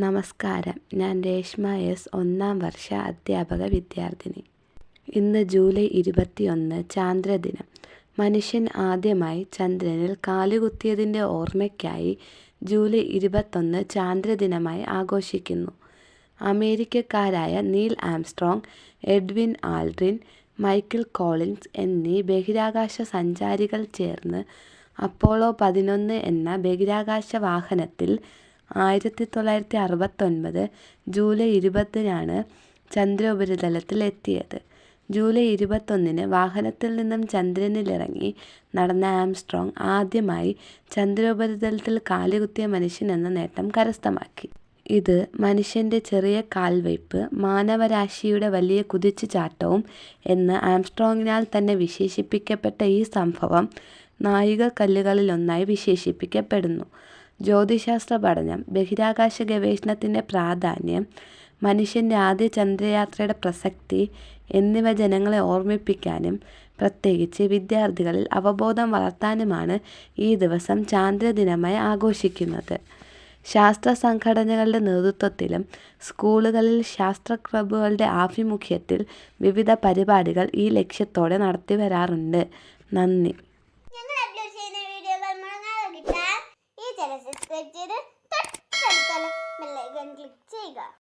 നമസ്കാരം. ഞാൻ രേഷ്മ എസ് ഒന്നാം വർഷ അധ്യാപക വിദ്യാർത്ഥിനി. ഇന്ന് ജൂലൈ ഇരുപത്തിയൊന്ന് ചാന്ദ്രദിനം. മനുഷ്യൻ ആദ്യമായി ചന്ദ്രനിൽ കാലുകുത്തിയതിന്റെ ഓർമ്മയ്ക്കായി ജൂലൈ ഇരുപത്തൊന്ന് ചാന്ദ്രദിനമായി ആഘോഷിക്കുന്നു. അമേരിക്കക്കാരായ Neil Armstrong Edwin Aldrin Michael Collins എന്നീ ബഹിരാകാശ സഞ്ചാരികൾ ചേർന്ന് അപ്പോളോ പതിനൊന്ന് എന്ന ബഹിരാകാശ വാഹനത്തിൽ ആയിരത്തി തൊള്ളായിരത്തി അറുപത്തൊൻപത് ജൂലൈ ഇരുപതിനാണ് ചന്ദ്രോപരിതലത്തിൽ എത്തിയത് ജൂലൈ ഇരുപത്തൊന്നിന് വാഹനത്തിൽ നിന്നും ചന്ദ്രനിലിറങ്ങി നടന്ന ആംസ്ട്രോങ് ആദ്യമായി ചന്ദ്രോപരിതലത്തിൽ കാലുകുത്തിയ മനുഷ്യൻ എന്ന നേട്ടം കരസ്ഥമാക്കി. ഇത് മനുഷ്യന്റെ ചെറിയ കാൽവയ്പ് മാനവരാശിയുടെ വലിയ കുതിച്ചുചാട്ടവും എന്ന് ആംസ്ട്രോങ്ങിനാൽ തന്നെ വിശേഷിപ്പിക്കപ്പെട്ട ഈ സംഭവം നാഴികക്കല്ലുകളിലൊന്നായി വിശേഷിപ്പിക്കപ്പെടുന്നു. ജ്യോതിശാസ്ത്ര പഠനം ബഹിരാകാശ ഗവേഷണത്തിന്റെ പ്രാധാന്യം മനുഷ്യന്റെ ആദ്യ ചന്ദ്രയാത്രയുടെ പ്രസക്തി എന്നിവ ജനങ്ങളെ ഓർമ്മിപ്പിക്കാനും പ്രത്യേകിച്ച് വിദ്യാർത്ഥികളിൽ അവബോധം വളർത്താനുമാണ് ഈ ദിവസം ചാന്ദ്രദിനമായി ആഘോഷിക്കുന്നത്. ശാസ്ത്ര സംഘടനകളുടെ നേതൃത്വത്തിലും സ്കൂളുകളിൽ ശാസ്ത്ര ക്ലബ്ബുകളുടെ ആഭിമുഖ്യത്തിൽ വിവിധ പരിപാടികൾ ഈ ലക്ഷ്യത്തോടെ നടത്തി വരാറുണ്ട്. നന്ദി. സബ്സ്ക്രൈബ് ചെയ്ത് തൊട്ടടുത്തുള്ള ബെല്ലൈക്കൺ ക്ലിക്ക് ചെയ്യുക.